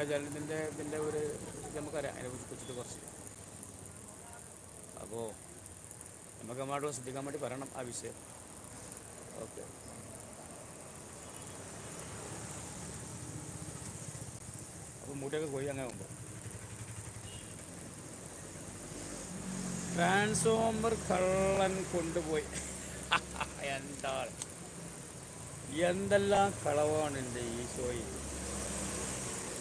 നമ്മുടെ ജലത്തിന്റെ ഇതിന്റെ ഒരു നമുക്കറിയാം. അതിനെ കുറിച്ചിട്ട് കുറച്ച്. അപ്പോൾ നമുക്ക് നമ്മളോട് ശ്രദ്ധിക്കാൻ വേണ്ടി പറയണം ആ വിഷയം. ഓക്കെ. അപ്പോൾ മൂട്ടിയൊക്കെ പോയി അങ്ങനെ ഉണ്ടോ ട്രാൻസ്ഫോമർ കള്ളൻ കൊണ്ടുപോയി. എന്താണ്? എന്തെല്ലാം കളവാണ് എന്റെ ഈശോയിൽ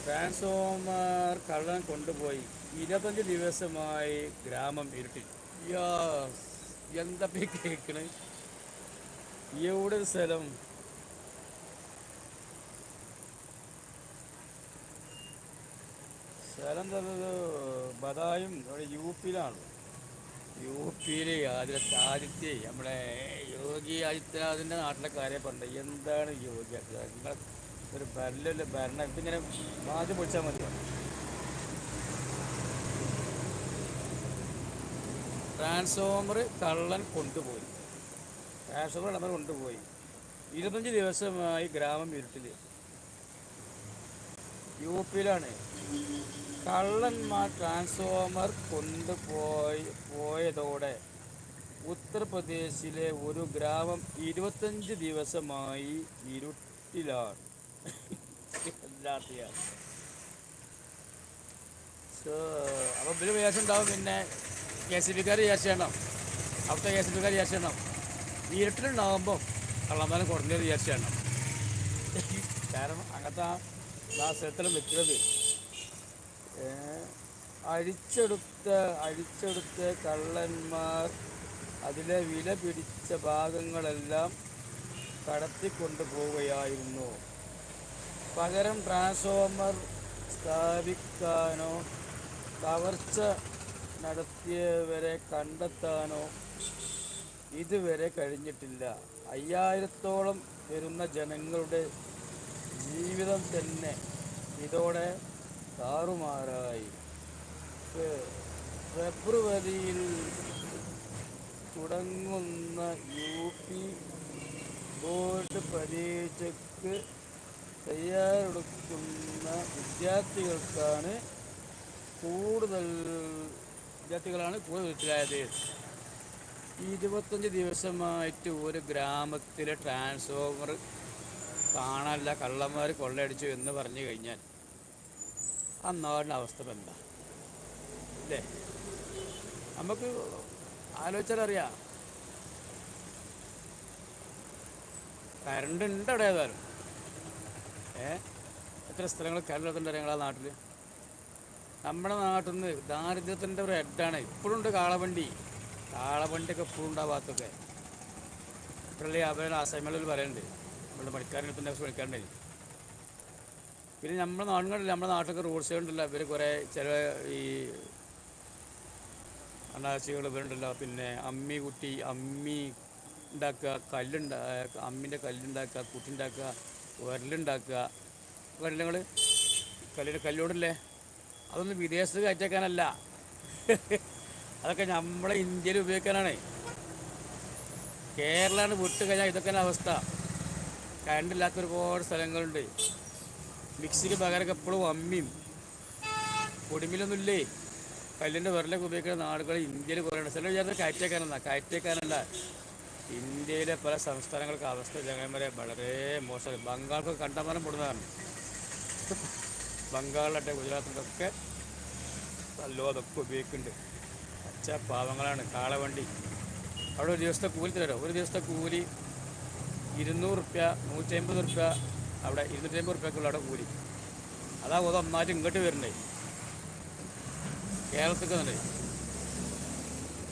ട്രാൻസ്ഫോമർ കള്ളൻ കൊണ്ടുപോയി. ഇരുപത്തഞ്ച് ദിവസമായി ഗ്രാമം ഇരുട്ടി. യാസ്. എന്താ കേൾക്കണ് എവിടെ സ്ഥലം? സ്ഥലം തന്നത് ബദായും അവിടെ യു പിയിലാണ്. യു പിയിൽ ആദ്യത്തെ ആദിത്യ നമ്മുടെ യോഗി ആദിത്യനാഥിന്റെ നാട്ടിലെ കാര്യം പറഞ്ഞത്. എന്താണ് യോഗി ആദിത്യനാഥ്? നിങ്ങൾ ഒരു ഭരണമല്ല ഭരണം. ഇതിങ്ങനെ ആദ്യം പൊളിച്ചാൽ ട്രാൻസ്ഫോമർ കള്ളൻ കൊണ്ടുപോയി. ട്രാൻസ്ഫോമർ കള്ളൻ കൊണ്ടുപോയി. ഇരുപത്തഞ്ച് ദിവസമായി ഗ്രാമം ഇരുട്ടിൽ യു പിയിലാണ്. കള്ളന്മാർ ട്രാൻസ്ഫോമർ കൊണ്ടുപോയി പോയതോടെ ഉത്തർപ്രദേശിലെ ഒരു ഗ്രാമം ഇരുപത്തഞ്ച് ദിവസമായി ഇരുട്ടിലാണ്. സോ അപ്പോൾ ഇവർ വിചാരിച്ചുണ്ടാവും പിന്നെ കെ സി ബിക്കാർ വിചാരിച്ചണം അവിടുത്തെ കെ സി ബിക്കാർ വിചാരിച്ചണം ഇരുട്ടിലുണ്ടാകുമ്പോൾ കള്ളന്മാരെ കുറഞ്ഞത് വിചാരിച്ചണം കാരണം അങ്ങനത്തെ ആ സ്ഥലത്തിൽ അഴിച്ചെടുത്ത് അഴിച്ചെടുത്ത അഴിച്ചെടുത്ത കള്ളന്മാർ അതിലെ വില പിടിച്ച ഭാഗങ്ങളെല്ലാം കടത്തിക്കൊണ്ടു പോവുകയായിരുന്നു പകരം ട്രാൻസ്ഫോമർ സ്ഥാപിക്കാനോ കവർച്ച നടത്തിയവരെ കണ്ടെത്താനോ ഇതുവരെ കഴിഞ്ഞിട്ടില്ല. അയ്യായിരത്തോളം വരുന്ന ജനങ്ങളുടെ ജീവിതം തന്നെ ഇതോടെ താറുമാറായി. ഫെബ്രുവരിയിൽ തുടങ്ങുന്ന യു പി ബോർഡ് പരീക്ഷയ്ക്ക് തയ്യാറെടുക്കുന്ന വിദ്യാർത്ഥികൾക്കാണ് കൂടുതൽ വിദ്യാർത്ഥികളാണ് കൂടുതൽ വീട്ടിലായത് ഇരുപത്തഞ്ച് ദിവസമായിട്ട് ഒരു ഗ്രാമത്തിലെ ട്രാൻസ്ഫോമർ കാണാനില്ല കള്ളന്മാർ കൊള്ളയടിച്ചു എന്ന് പറഞ്ഞു കഴിഞ്ഞാൽ ആ നാടിന്റെ അവസ്ഥ എന്താ? അല്ലേ? നമുക്ക് ആലോചിച്ചാലറിയാം കരണ്ട് ഉണ്ട് അവിടെ എത്ര സ്ഥലങ്ങൾ കരണ്ടിട്ടുണ്ട് ഞങ്ങളെ നാട്ടിൽ നമ്മുടെ നാട്ടിൽ നിന്ന് ദാരിദ്ര്യത്തിന്റെ ഒരു ഹെഡാണ് ഇപ്പോഴും ഉണ്ട് കാളവണ്ടി. കാളവണ്ടിയൊക്കെ ഇപ്പോഴും ഉണ്ടാവാത്തൊക്കെ ഇപ്പോഴല്ലേ അവരുടെ അസൈൻമെന്റിൽ പറയുന്നുണ്ട് നമ്മുടെ പിന്നെ പണിക്കാരന്റെ പിന്നെ നമ്മുടെ നാടുകളിൽ നമ്മുടെ നാട്ടിലൊക്കെ റോഡ് സൈഡ് ഉണ്ടല്ലോ. ഇവർ കുറേ ചില ഈ അണ്ണാച്ചികൾ ഇവരുണ്ടല്ലോ. പിന്നെ അമ്മി കുട്ടി അമ്മി ഉണ്ടാക്കുക കല്ലുണ്ടാ അമ്മിന്റെ കല്ലുണ്ടാക്കുക കുട്ടി ഉണ്ടാക്കുക. ഉരലുണ്ടാക്കുക കല്ലുകൾ കല്ലിന്റെ കല്ലുകൊണ്ടല്ലേ അതൊന്നും വിദേശത്ത് കയറ്റേക്കാനല്ല. അതൊക്കെ നമ്മളെ ഇന്ത്യയിൽ ഉപയോഗിക്കാനാണ്. കേരളമാണ് വിട്ട് കഴിഞ്ഞാൽ ഇതൊക്കെ അവസ്ഥ. കണ്ടില്ലാത്ത ഒരുപാട് സ്ഥലങ്ങളുണ്ട്. മിക്സിക്ക് പകരമൊക്കെ എപ്പോഴും അമ്മിയും പൊടിമിലൊന്നുമില്ലേ കല്ലിന്റെ വിരലൊക്കെ ഉപയോഗിക്കുന്ന നാടുകൾ ഇന്ത്യയിൽ കുറേ ഉണ്ട്. ചില വിചാരിച്ച കയറ്റേക്കാനല്ല കയറ്റേക്കാനല്ല ഇന്ത്യയിലെ പല സംസ്ഥാനങ്ങൾക്ക് അവസ്ഥ ജനങ്ങളെ വളരെ മോശം. ബംഗാൾക്ക് കണ്ടമാനം പൊടുന്നതാണ്. ബംഗാളിലട്ടെ ഗുജറാത്തിലൊക്കെ നല്ലോ അതൊക്കെ ഉപയോഗിക്കുന്നുണ്ട്. പച്ച പാവങ്ങളാണ്. കാളവണ്ടി അവിടെ ഒരു ദിവസത്തെ കൂലി തരാം ഒരു ദിവസത്തെ കൂലി ഇരുന്നൂറ് റുപ്യ നൂറ്റി അമ്പത് റുപ്യ അവിടെ ഇരുന്നൂറ്റി അമ്പത് റുപ്യക്കുള്ള അവിടെ കൂലി. അതാ ഓത് ഒന്നായിട്ട് ഇങ്ങോട്ട് വരുന്നേ. കേരളത്തിൽ തന്നെ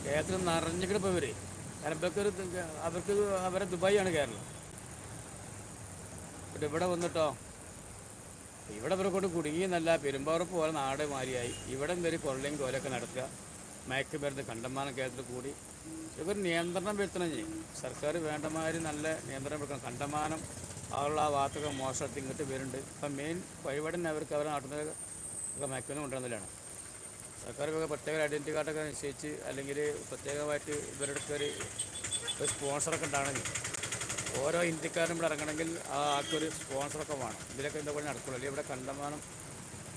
കേരളത്തിൽ നിറഞ്ഞിട്ട് ഇപ്പോൾ ഇവർ. ഒരു അവർക്ക് അവരെ ദുബായിയാണ് കേരളം. എന്നിട്ട് ഇവിടെ വന്നിട്ടോ ഇവിടെ ഇവരെ കൊണ്ട് കുടുങ്ങിയെന്നല്ല പെരുമ്പാറ പോലെ നാട് മാറിയായി. ഇവിടെ വരെ കൊള്ളയും കോലൊക്കെ നടത്തുക മയക്കുമരുന്ന് കണ്ടമാനം കേരളത്തിൽ കൂടി. ഇവർ നിയന്ത്രണം വരുത്തണം ചെയ്യും സർക്കാർ വേണ്ടമാതിരി നല്ല നിയന്ത്രണം വെക്കണം. കണ്ടമാനം ആളുള്ള ആ ഭാഗത്തൊക്കെ മോശത്തിൽ ഇങ്ങോട്ട് വരുന്നുണ്ട്. ഇപ്പം മെയിൻ വഴിപാടിനെ അവർക്ക് അവരെ നാട്ടിൽ ഒക്കെ മയക്കുമരുന്ന് കൊണ്ടുവന്നില്ലാണ് സർക്കാർ പ്രത്യേക ഐഡന്റി കാർഡൊക്കെ നിശ്ചയിച്ച് അല്ലെങ്കിൽ പ്രത്യേകമായിട്ട് ഇവരുടെ ഒരു സ്പോൺസറൊക്കെ ഉണ്ടാണെങ്കിൽ ഓരോ ഇന്ത്യക്കാരും ഇവിടെ ഇറങ്ങണമെങ്കിൽ ആ ആൾക്കൊരു സ്പോൺസറൊക്കെ വേണം. ഇതിലൊക്കെ എന്താ പോലെ നടക്കുള്ളൂ. അല്ലെങ്കിൽ ഇവിടെ കണ്ടമാനം